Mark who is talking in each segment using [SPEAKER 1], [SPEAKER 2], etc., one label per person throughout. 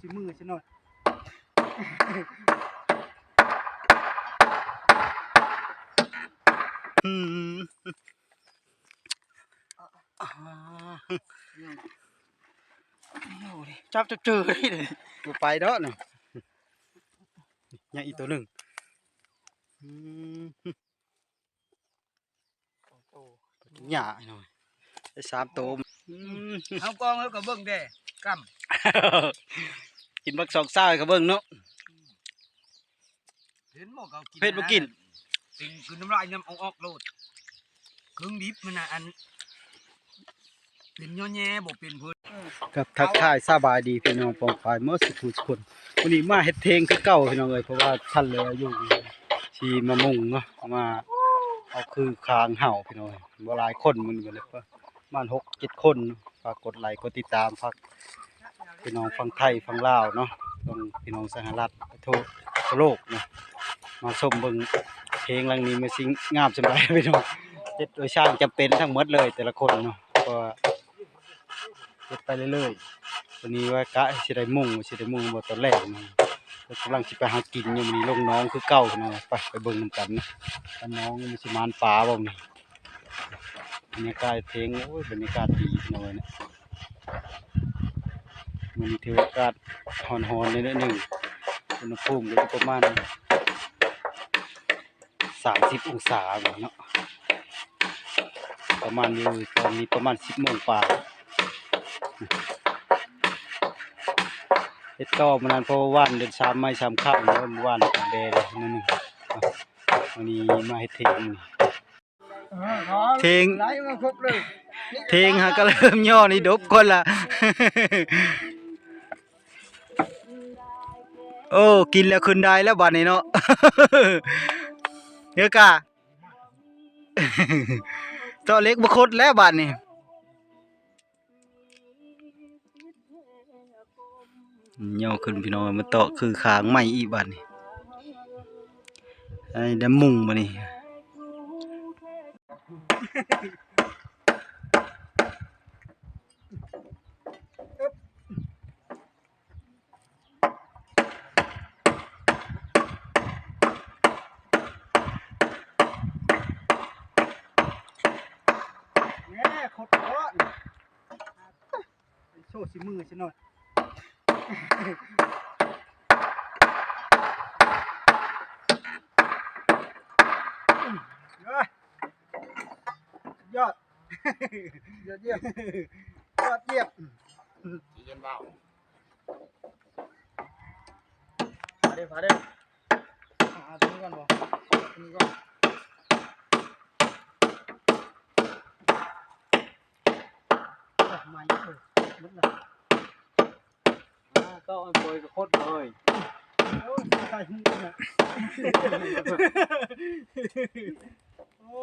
[SPEAKER 1] สิมือฉันหน่อยอืมอ่าโอ้ยจับจะเจอเลยเลยบ่ไปเด้อน่ะยังอีกตัวหนึ่งอืมหย่าหน่อยได้สามตัวอืม
[SPEAKER 2] เอากองแล้วก็เบิ่งเด้ก
[SPEAKER 1] กินบักสองซ่าให้เขาเบิ่งเนาะำ
[SPEAKER 2] เห็นบ่เขากิน
[SPEAKER 1] เผ็ดบ่กิน
[SPEAKER 2] กินคือน้ำลายน้ำออกออกโลดเครื่องดิบมันน่ะอัน เป็นย่อแย่บ่เป็นเพิ่น
[SPEAKER 1] กับทักทายสบายดีพี่น้องปองปายเมื่อสุขทุกคนวันนี้มาเฮ็ดเพลงคือเก่าพี่น้องเอ้ยเพราะว่าท่านเลยอยู่ที่มามุ่งเนาะมาเอาคือคางเห่าพี่น้องเอ้ยบ่หลายคนมันก็เลยประมาณ6 7คนฝากกดไลค์กดติดตามฝาก พี่น้องฟังไทยฟังลาวเนาะต้องพี่น้องสหรัฐทั่วทั่วโลกเนาะมาชมเบิ่งเพลงลังนี้มันสิงามจังไดพี่น้องเฮ็ดโดยช่างจำเป็นทั้งหมดเลยแต่ละคนเนาะเพราะว่าเฮ็ดไปเรื่อยๆวันนี้ว่ากะสิได้มุ่งสิได้มุ่งบ่ตอนแรกนะกำลังสิไปหากินอยู่มื้อนี้ลงน้องคือเก่าเนาะไปไปเบิ่งนำกันนะน้องมันสิมานปลาบ่นี่บรรยากาศเพลงโอ้ยบรรยากาศดีพี่น้อยนะ มันนี้ถือว่าอากาศร้อนๆนิดหนึงอุณหภูมิก็ประมาณ30องศาเนาะประมาณอยู่ตอนนี้ประมาณ10โมงกว่าเฮ็ดต่อมานานเพราะว่าวันเดือนสามไม่สามค่ำแล้วเมื่อวานของแดเลยนั่นนึงวันนี้มาเฮ็ดเพลงนี่เพลง
[SPEAKER 2] ไหลมาครบเลย
[SPEAKER 1] เพลงฮะก็เริ่มย่อนี่ดบคนละ โอ้กินแล้วขึ้นได้แล้วบัดนี้เนาะเด้อกะต่อเล็กบ่คดแล้วบัดนี้ย่อขึ้นพี่น้องมาต่อคือขางใหม่อีบัดนี้ไอ้ดำมุงบัดนี้ แม่ขดก้อน โชว์สิมือฉันหน่อยเอ้ยยอด ยอดเยี่ยม ยอดเยี่ยม
[SPEAKER 2] เย็นเบา
[SPEAKER 1] มาเด้อมาเด้อเอาตรงนี้ก่อนบ่ตรงนี้ก่อนอะมาเยอะเลย หมดเลย
[SPEAKER 2] ก็เอาปล่อยก็โคตรเลย
[SPEAKER 1] โอ้ยใส่หูเนี่ยโอ้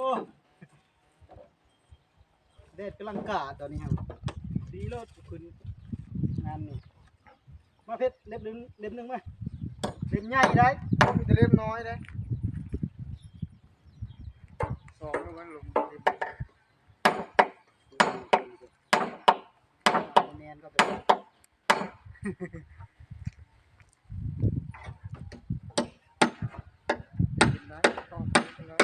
[SPEAKER 1] แดดกำลังกาตอนนี้ครับดีโลดคุณงานนี่มาเพชรเล็บหนึงเล็บหนึงมาเล็บใหญ่ได้
[SPEAKER 2] มีแต่เล่มน้อยเด้สองแล้วมันลง
[SPEAKER 1] แน นก็เปกินได้ต้องกินได้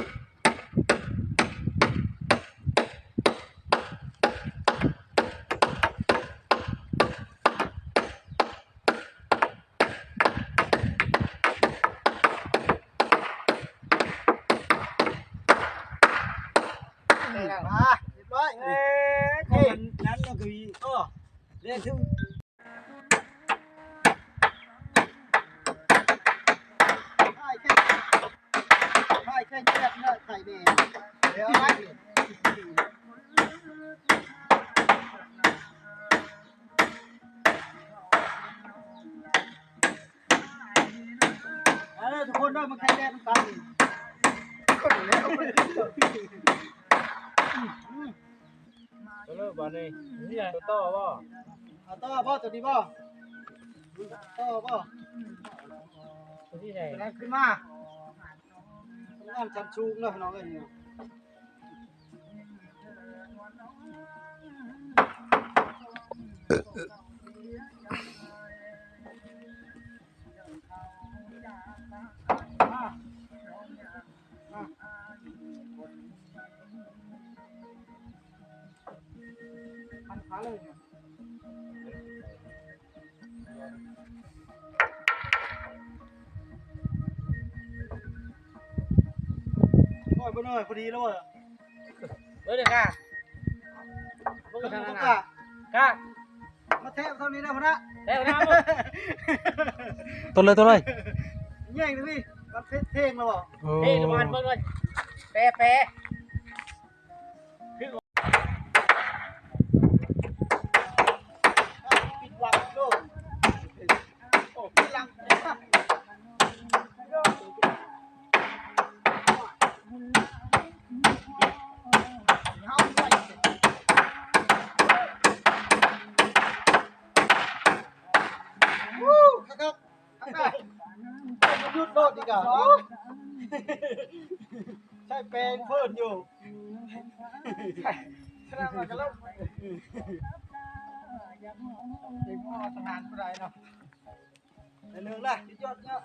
[SPEAKER 1] มาเรียบร้อยเอ้ยเฮ้ยนั้นก็คือโอ้เรียนถึงไข่แค่ ไข่แค่แยกเนื้อไข่แดงเดี๋ยวไว้เอาเลยทุกคนเริ่มมาแข่งแดนกัน
[SPEAKER 2] คนแล้วเลิกบ้านนี่นี่ต่อบ่
[SPEAKER 1] เอาต่อบ่ตัวนี้บ่ต่อบ่
[SPEAKER 2] ที่ไหน
[SPEAKER 1] ตัวนั้นขึ้นมา น้ำชันชูงเลยน้องเอ้ย นี่ยโอ้ยบ่น้อยพอดีแล้วเว้ย
[SPEAKER 2] เบิ่งเด้อค่ะเบิ่ง
[SPEAKER 1] ก
[SPEAKER 2] ทางนั้นะน่ะค่ะ
[SPEAKER 1] มาเทปเท่านี้นะพ่อนะ
[SPEAKER 2] แล้วนะ
[SPEAKER 1] ต้นเลยต้นเลยแย่งเลยพี่มาเทเพลงแล้วบ่
[SPEAKER 2] เฮ้ยระวังเบิ่งเลยแปะแปะ
[SPEAKER 1] ปิดวังโลกโอ้ปิดลัง วู้ครับครับห ยุดโลดดีกว่าใช่เป็นเพิ่นอยู่ขนาดมันก็เล่าเด็กพ่อทหารผู้ใดเนาะในเรื่องล่ะยอดเนาะ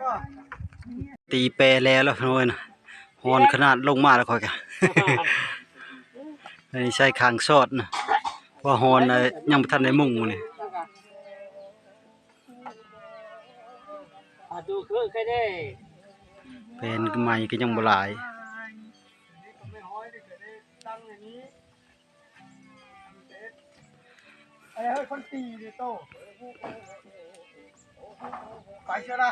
[SPEAKER 1] ก็ตีแปรแล้วแล้วน้อยนะฮอนขนาดลงมาแล้วค่อยกันอันนี้ใช้คางซอดนะเพราะฮอนน่ะยังบ่ทันได้มุ่งนี่
[SPEAKER 2] อะดูคือใครได้
[SPEAKER 1] เป็นใหม่ก็ยังบ่หลายไอ้เฮ้ยคนตีดิโตไปเชียวนะ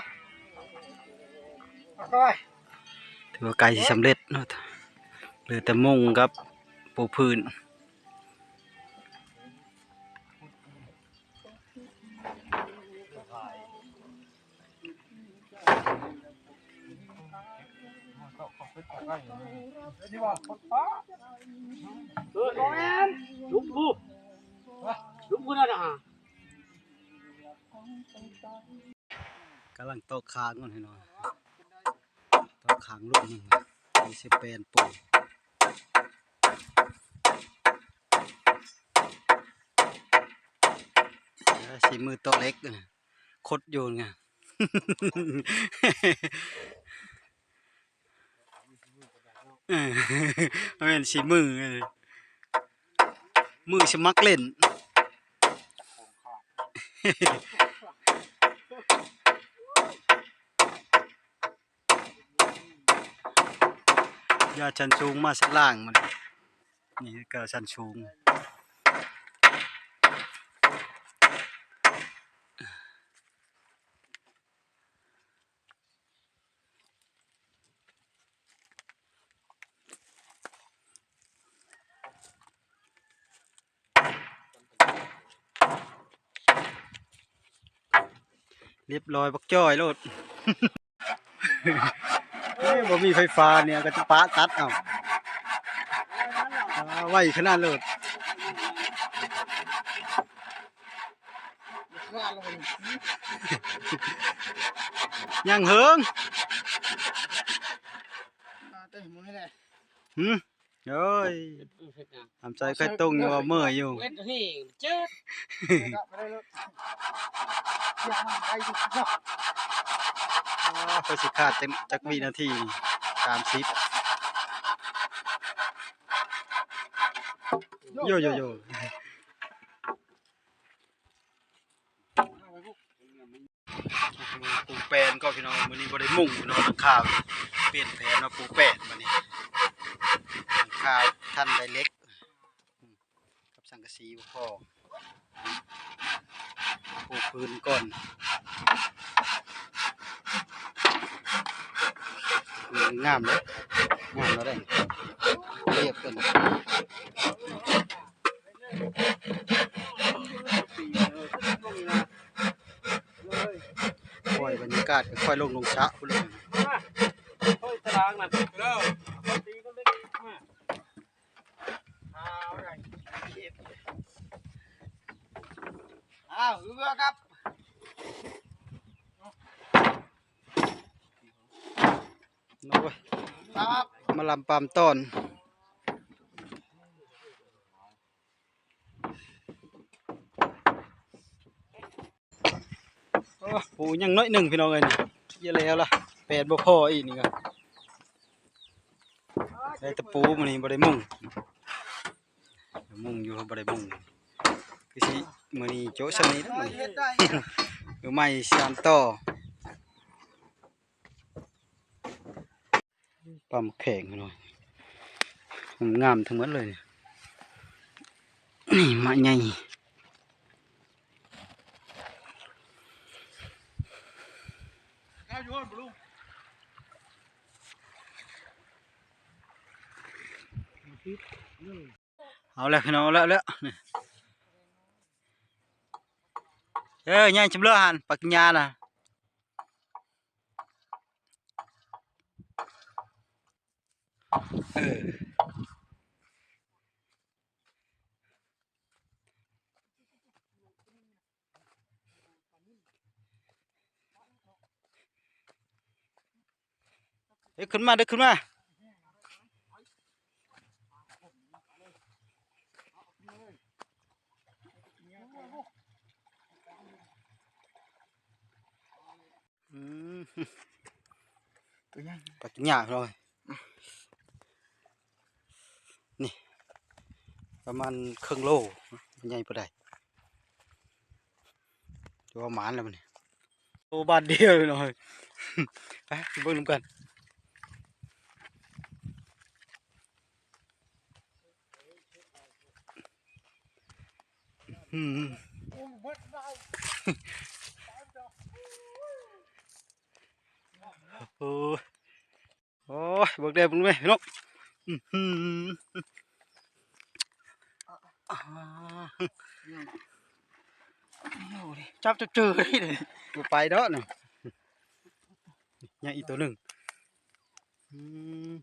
[SPEAKER 1] ไปถือว่าไก่สิสำเร็จเนาะเหลือแต่มุงกับปูพื้น นี่ว่าคนฟ้า
[SPEAKER 2] เออน้องแอนลุกลุกลุกคุณน่ะฮะ
[SPEAKER 1] กำลังตอกคางก่อนให้หน่อยตอกคางลูกหนึ่งมีสิเป็นปูแล้วสีมือโตะเล็กนะคดโยนไง เออมันเป็นสีมือมือสมักเล่น ยาชันชูงมาสักล่างมัน นี่ก็ชันชูง รียบร้อยบักจ้อยโลดเฮ้ยบ่มีไฟฟ้าเนี่ยก็จะปะตัดเอาอ่าไวขนาดโลดยังเหิงหืมโอ้ยทำใจค่อยตรงอยู่ว่าเมื่อยอยู่
[SPEAKER 2] เล่นตัวนี้เจ๊ด
[SPEAKER 1] อ่าค่อสิขาดจักจักวินาทีสามสิบโยโยโยปูแปนก็พี่น้องมื้อนี้บ่ได้มุ่งพี่น้องหลังคาเปลี่ยนแผนมาปูแปนมื้อนี้หลังคาท่านไดเล็กกับสังกะสีบ่อ ปูพื้นก่อนงามเลยงามแล้วได้เรียบเป็นปล่อยบรรยากาศค่อยลงลงชะพุ่นเลย
[SPEAKER 2] เฮ้ยตารางน่ะเด้อตีก็เล่นมาเอาไร
[SPEAKER 1] อ้าวเรือครับโอ้ย
[SPEAKER 2] ครับ
[SPEAKER 1] มา ลำปามต้น โอ้ปูยังน้อยหนึ่งพี่น้องเอ้ยนี่เยอะแล้วล่ะแปดบ่พออีกนี่ก็ได้ตะปูมันนี่บ่ได้มุ่งมุ่งอยู่บ่ได้มุ่งคือสิมื้อนี้โจ๊ะซะนี้เด้อมื้อนี้
[SPEAKER 3] เฮ็ดได้
[SPEAKER 1] เออไม่สานต่อ ปั๊มแข็งหน่อยงามทั้งหมดเลยเนี่ยนี่มาใหญ่
[SPEAKER 3] ข้าวโยนบ่ลุง
[SPEAKER 1] เอาแล้วพี่น้องเอาแล้วเอาแล้วนี่เอ้ยใหญ่จำเลือหันปักญาน่ะ เออเด็กขึ้นมาเด็กขึ้นมาอืม
[SPEAKER 3] ตัวใหญ่
[SPEAKER 1] ปักหยาเลย ประมาณครึ่งโลมันใหญ่ปะได้ตัวหมานแล้วมันนี่โอ้บาทเดียวเลยหน่อยไปเบิ่งนำกันอืม
[SPEAKER 3] อุ้มเบิดได้
[SPEAKER 1] โอ้ยโอ้ยเบิกได้เบิ่งไหมพี่น้องอื้อหืออ่า
[SPEAKER 3] จับจะเจอได้เลย
[SPEAKER 1] ไปเด้อน่ะยังอีกตัวหนึ่งอืม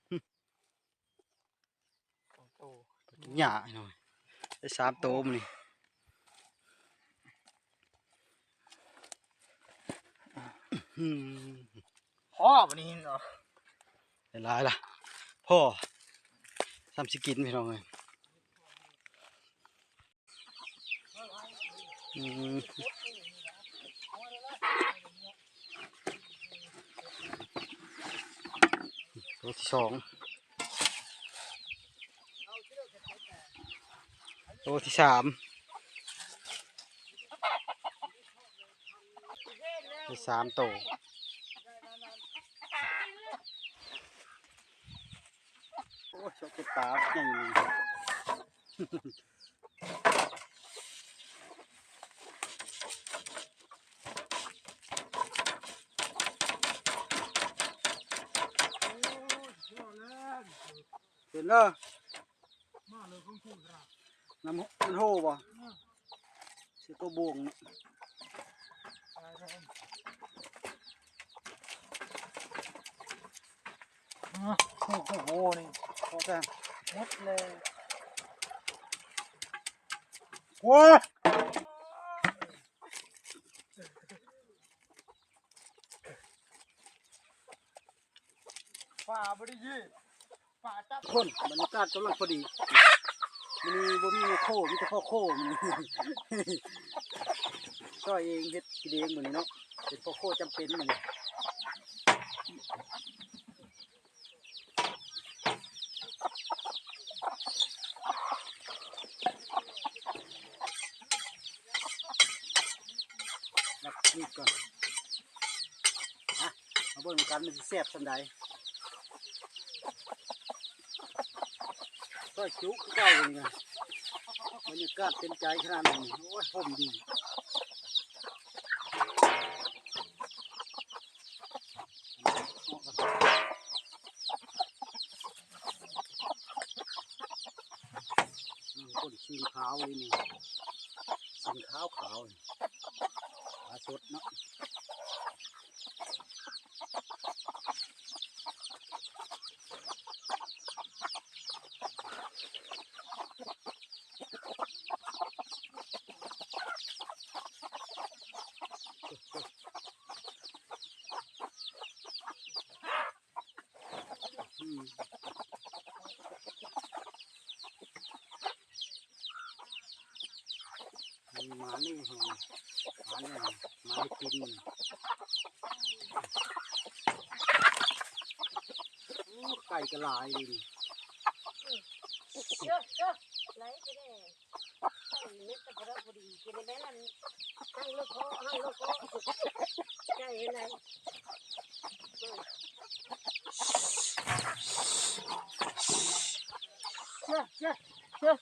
[SPEAKER 1] หยาหน่อยได้สามตัวมันนี่อม
[SPEAKER 3] พ่อวันนี้เนาะ
[SPEAKER 1] ได้หลายล่ะพ่อทำสิกินพี่น้องเลยอืม ตัวที่สองตัวที่สามที่สามตัวโอ้ยชอบจะตาอย่างนี้ เห็นแล้ว
[SPEAKER 3] มาเลยของคุณครับ
[SPEAKER 1] น้ำมันโหบ่เสียตัวบวงเนาะ
[SPEAKER 3] โอ้โหนี่
[SPEAKER 1] พอแค่
[SPEAKER 3] หมดเลยโอ้ยป่าบริยี ป่าจับ
[SPEAKER 1] คนบรรยากาศกำลังพอดีมันมีบ่มีโคมีแต่พ่อโคมันก็เองเฮ็ดกินเองเหมือนเนาะเป็นพ่อโคจำเป็นเหมือนรับนี่ก่อนอะมาเบิ่งกันมันสิแซ่บสันใด ก็จุกเก้าเลยไงบรรยากาศเป็นใจขนาดนี้โอ้ยผมดีคนสีขาวเลยนี่สีขาวขาวอาสดเนาะ มันมานี่หมาเนี่ยมาให้กินโอ้ไก่กระลายเลยนี่
[SPEAKER 4] ไหลไปได้เม็ดตะกร้าพอดีกินได้นั่นหั่งลูกคอหั่งลูกคอใช่ไหมเชื่อเชื่อเชื่อ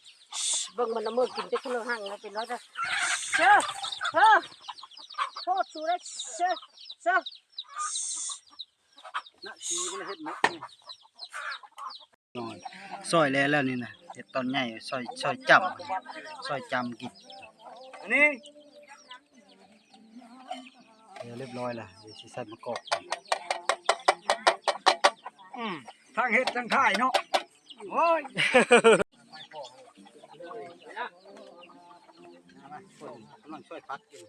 [SPEAKER 4] เบิ่งมันละเมิดกินจะกิโลหั่งแล้วเป็นร้อยจ้ะเชื่อเชื่อโทษสูได้เชื่อเชื่อ
[SPEAKER 1] นะเฮ็ดมักนี่น้อยซอยแล้วแล้วนี่นะ เฮ็ดตอนใหญ่ซอยซอยจำซอยจำกิน
[SPEAKER 3] อันนี้
[SPEAKER 1] เดี๋ยวเรียบร้อยและเดี๋ยวสิใส่มะกอก
[SPEAKER 3] อืมทางเฮ็ดทางถ่ายเนาะโอ้ย
[SPEAKER 1] กำลังช่วยพัดอยู่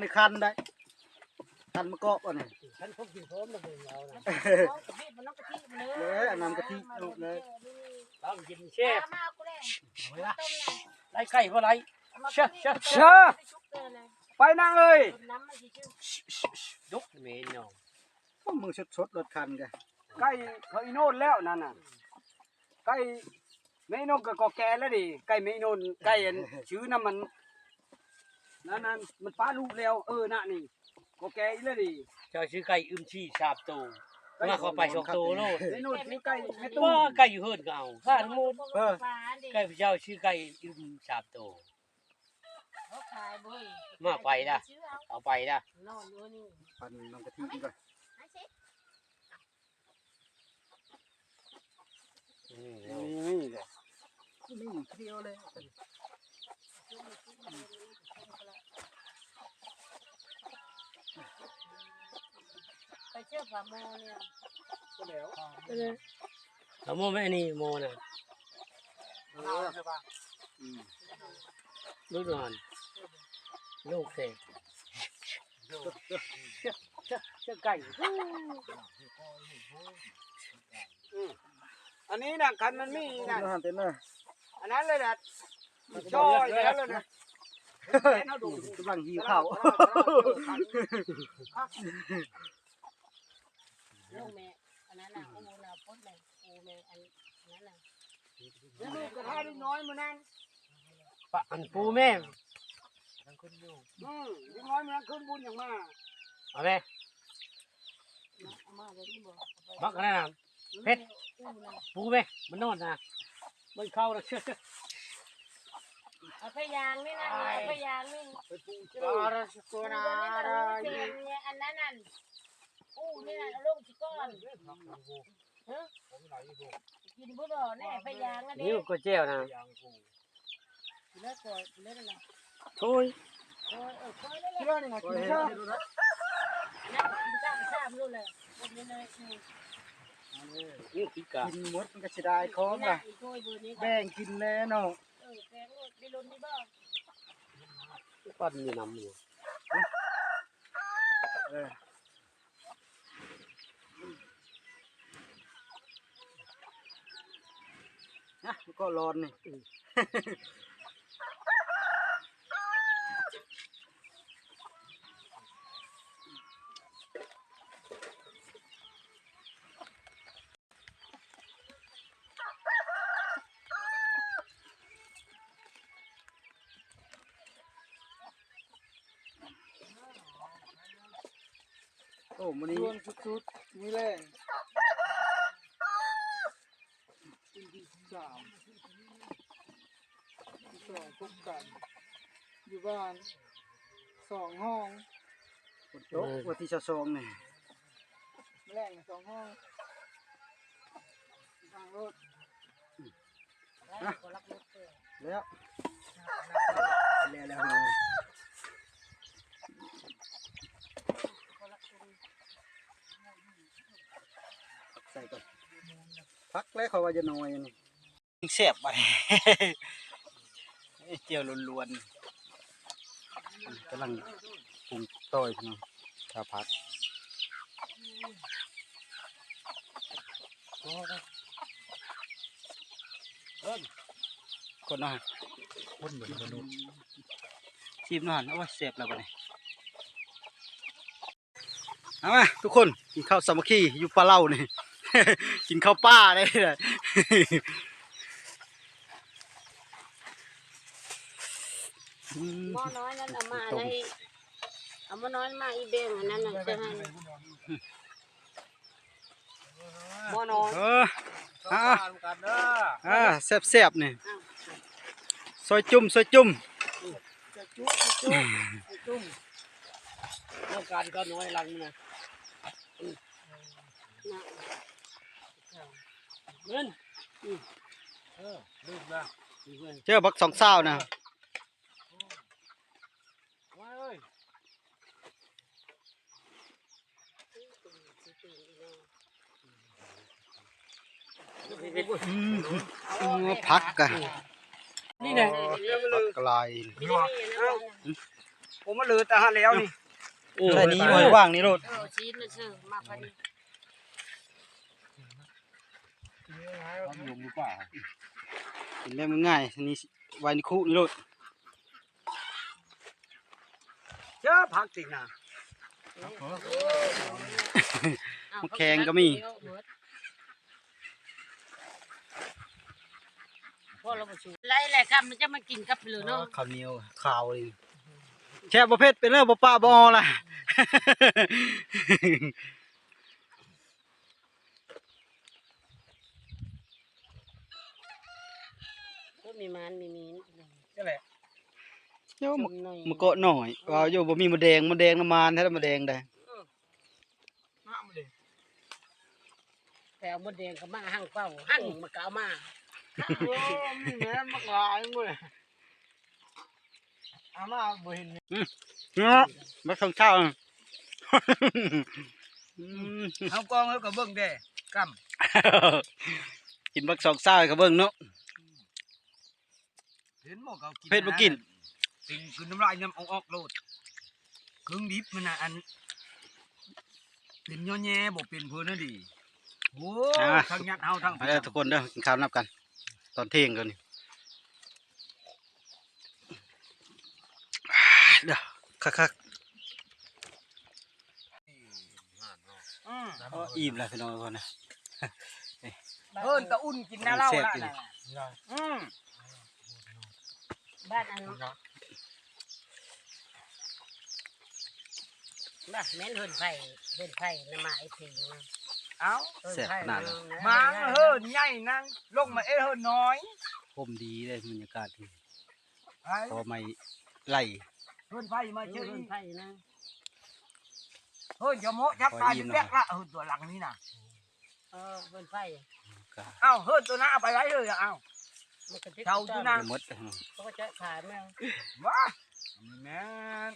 [SPEAKER 1] ในคันได้ คันมะกอกบ่เนี่ย
[SPEAKER 4] ฉันพกกินพร้อมแล้วเบิ่งเอานะกะทิมันน้องกะทิมันเลย
[SPEAKER 1] เลยเอาน้ำกะทิลงเลย
[SPEAKER 2] ต้องกินแช่
[SPEAKER 4] มาเอากูแล้วต้มนะ
[SPEAKER 2] ไล่ไก่บ่ไล่
[SPEAKER 4] เชื่อเชื่อ
[SPEAKER 3] เชื่อไปนั่งเอ้ย
[SPEAKER 4] น้ำมันสิชื่อ
[SPEAKER 2] ดุกเมนเนาะ
[SPEAKER 1] พวกมึงชดๆรถคันกัน
[SPEAKER 3] ใกล้เขาอีโน่นแล้วนั่นน่ะใกล้ไม่โน่นก็กอแกแล้วดิใกล้ไม่โน่นใกล้อันชื่อน้ำมันนั่นนั่นมันป้าลูกแล้วเออน่ะนี่ กอแกอีแล้วดิ
[SPEAKER 2] เจ้าชื่อไก่อึมชี่ชาบโตมาเข้าไปสองโตโลด
[SPEAKER 3] ไม่โน่นชื่อใกล้ไม่ตุ้
[SPEAKER 2] ว่าไก่อยู่เฮิรนก็เอาข้าทั้งหมด
[SPEAKER 4] เออ
[SPEAKER 2] ไก่พระเจ้าชื่อไก่อึมชาบโต
[SPEAKER 4] เขาขายบ่อย
[SPEAKER 2] มาไปนะเอาไปนะ
[SPEAKER 4] นอนอยู่นี่
[SPEAKER 1] ปันน้ำกะทินี่ก่อน
[SPEAKER 4] ให้สิ
[SPEAKER 2] อืม
[SPEAKER 1] นี่เลยนี่เดียวเลย
[SPEAKER 4] ไป เชื่อปลาโมเนี่ย
[SPEAKER 2] เอาโมแม่นี่โมน่ะ
[SPEAKER 1] เอออืม
[SPEAKER 2] ลูกนอนลูกเสก
[SPEAKER 3] เชื่อไก่อันนี้น่ะคันมันมีน่ะ
[SPEAKER 1] เดี๋ยวหันเต็มเลย
[SPEAKER 3] อันนั้นเลยน่ะช่อยแล้วเลยนะ
[SPEAKER 1] กำลังหิวข้าว
[SPEAKER 4] ลูกแม่อันนั้นน่ะโอ้น่ะพดเลยโอ้แม่อันนั้นน่ะ
[SPEAKER 3] แล้วลูกกระทะนิดน้อยมานั่ง
[SPEAKER 2] ปะอันปูแม่
[SPEAKER 3] อืมนิดน้อยมานั่งขึ้นบุญอย่างมา
[SPEAKER 2] เอาแม่
[SPEAKER 4] เอามาเลยนี่บ่
[SPEAKER 2] บักอันนั้นน่ะเพชรปูแม่มันนอนนะมันเข้านะเชื่อ
[SPEAKER 4] เอาพยางนี่นะเอาพยางนี่
[SPEAKER 3] อาราสโกนา
[SPEAKER 4] อัน
[SPEAKER 3] อารา
[SPEAKER 4] นั้นเนี่ยอันนั้นน่ะอู้นี่น่ะเอาลงสิก้อนะกินบ่ดอแน่พยางอัน
[SPEAKER 2] นี่
[SPEAKER 4] นี้
[SPEAKER 2] ก็เจ้านะ
[SPEAKER 4] เลิกก่อนเลิกน่ะ
[SPEAKER 2] โอ้ย
[SPEAKER 4] โอ้ยเออคอยเลย
[SPEAKER 3] คิดว่านี่ไง
[SPEAKER 1] โอ้
[SPEAKER 3] กิ
[SPEAKER 1] ย
[SPEAKER 3] น
[SPEAKER 1] เห็น
[SPEAKER 3] ข้าว
[SPEAKER 1] เห็นดูนะ
[SPEAKER 4] นะกินข้าวข้ามรู้เลยคนนี้เลยอืม
[SPEAKER 2] นี่พิกา
[SPEAKER 1] กินหมดมันก็สิได้ของ
[SPEAKER 4] นี่
[SPEAKER 1] ล่ะ
[SPEAKER 4] นะอีกถ้วยเบอร์นี้ก็
[SPEAKER 1] แบ่งกินแล้วเนาะ
[SPEAKER 4] เออแกงโลดได้ลุ้นนี่บ่
[SPEAKER 2] ปั้นอยู่นำอยู่
[SPEAKER 1] เออนะมัน ก็ร้อนนี่โอ้มันนี้
[SPEAKER 3] รวนสุดๆมีแรงปีที่สามที่สองพบกัน อยู่บ้านสองห้อง
[SPEAKER 1] ฝนตกวันที่ชะซองนี่
[SPEAKER 3] แรงสองห้องทางรถ
[SPEAKER 4] แล้วก็รักรถเออ
[SPEAKER 1] แล้วแล้วแล้วเนาะ
[SPEAKER 4] ก็รักรถ
[SPEAKER 1] ใส่ก่อนพักแล้วเขาว่าจะน้อยอัน นี่เสียบไปเจียวล้วนๆกำลังปรุงต้อยพี่น้องข้าวผัดคนน้อยคนเหมือนมนุษย์ชิมหน่อยโอ้ยเสพแล้วบัดนี้เอามาทุกคนกินข้าวสามัคคีอยู่ปลาเล่านี่ กินข้าวป้าได้เลย อืม
[SPEAKER 4] หม้อน้อยนั้นเอามาในเอาหม้อน้อยมาอีเบงอันนั้นน่ะจะให้
[SPEAKER 3] หม้อนอน
[SPEAKER 1] เออ
[SPEAKER 2] อ่า
[SPEAKER 1] อะ
[SPEAKER 2] กันเด้อ
[SPEAKER 1] อ่าแซ่บๆนี่ซอยจุ่มซอยจุ่ม
[SPEAKER 4] จะจุ๊บจะจุ๊บจะจุ๊บ
[SPEAKER 3] เรื่องการก็น้อยลังนะ
[SPEAKER 4] นะ
[SPEAKER 3] เงิน
[SPEAKER 2] เออลืมนะ
[SPEAKER 1] เจอบักสองเศร้านะ
[SPEAKER 2] ไว้เอ้ย
[SPEAKER 1] อืมอืม พักกะ
[SPEAKER 3] นี่ไง
[SPEAKER 1] พักกลาย
[SPEAKER 4] มีได้มีนะ
[SPEAKER 3] ผมมาเลยแต่หาแล้วนี่
[SPEAKER 1] ใช่นี้ไว้ว่างนี่รด
[SPEAKER 4] เออชีสนะเชื่อมาพอดี
[SPEAKER 2] อยู่มือเปล่า
[SPEAKER 1] กินได้มันง่ายอันนี้ไว้ในคุนี่รด
[SPEAKER 3] เจ้าพักตินะ
[SPEAKER 1] มันแข็งก็มี
[SPEAKER 4] พอเราไปชูไล่แหละครับมันจะมากินกับเหลือเนาะ
[SPEAKER 1] ข้าวเหนียวข้าวเลยแช่ประเภทเป็นเรื่องบ่ป้าบ่อล่ะ
[SPEAKER 4] ก็มีมันมีมีน
[SPEAKER 3] ใช่ไหม
[SPEAKER 1] เดี๋ยว
[SPEAKER 4] จุ่
[SPEAKER 1] มัน
[SPEAKER 4] มหน่อย
[SPEAKER 1] มันก็หน่อยว่าอยู่บ่มีมะแดงมะแดงน้ำมันแท้มะแดงได้
[SPEAKER 3] น้ำเลย
[SPEAKER 4] แต่เอามดแดงก็มาหั่งเป้าหั่งมาเกเอามา
[SPEAKER 3] โอ้มีแม่มักหลายมื้ออามาบ่เห็น
[SPEAKER 1] เนาะบักสองเช้าอืม
[SPEAKER 3] เอากองเฮาก็เบิ่งเด้กำ
[SPEAKER 1] กินบักสองเช้าให้เขาเบิ่งเนาะ
[SPEAKER 3] เห็นหมอเขากิน
[SPEAKER 1] เพชรบ่กิน
[SPEAKER 3] กินคือน้ำลายน้ำออกออกโลดเครื่องดิบมันน่ะอัน เป็นย่อแย่บ่เป็นเพิ่นน่ะดิโอ้ทั้งยัดเฮาทั้ง
[SPEAKER 1] มาเด้อทุกคนเด้อกินข้าวนับกัน ตอนเที่ยงกันนี่เด้อคัก
[SPEAKER 3] อืม
[SPEAKER 1] ๆก็อิ่มแล้วพี่น้องทุกคนนะ
[SPEAKER 3] เพิ่นตะอุ่นกินน้าเหล้า
[SPEAKER 1] แซ่บ
[SPEAKER 3] ละ
[SPEAKER 1] อยู่
[SPEAKER 3] น่ะอืม
[SPEAKER 4] บ้านอันบ้าแม่นเฮินไผ่เฮินไผ่น้ำมาไอ้เพลงนะ
[SPEAKER 3] เอ้า
[SPEAKER 4] เฮิน
[SPEAKER 1] แซ่บ
[SPEAKER 4] ไผ่
[SPEAKER 1] ขนาดเลย
[SPEAKER 3] มังเฮินใหญ่นั่งลงมาเอ้เฮินน้อย
[SPEAKER 1] ผมดีเลยบรรยากาศดี
[SPEAKER 3] ไอ้
[SPEAKER 1] พอไม่ไล่
[SPEAKER 3] เฮินไฟมาเจอ
[SPEAKER 4] เฮินไผ่นะ
[SPEAKER 3] เฮินจะโมะจับตายเป็นแบกละเฮินตัวหลังนี่น่ะ
[SPEAKER 4] เออเฮินไผ่
[SPEAKER 1] ก็
[SPEAKER 3] เอ้าเฮินตัวหน้าเอาไปไว้เลยอะเอ้า
[SPEAKER 4] มันก็
[SPEAKER 3] เจ้าอยู่นะ
[SPEAKER 1] หมด
[SPEAKER 4] เขาก็จะขายแมว
[SPEAKER 3] ว้าแม่น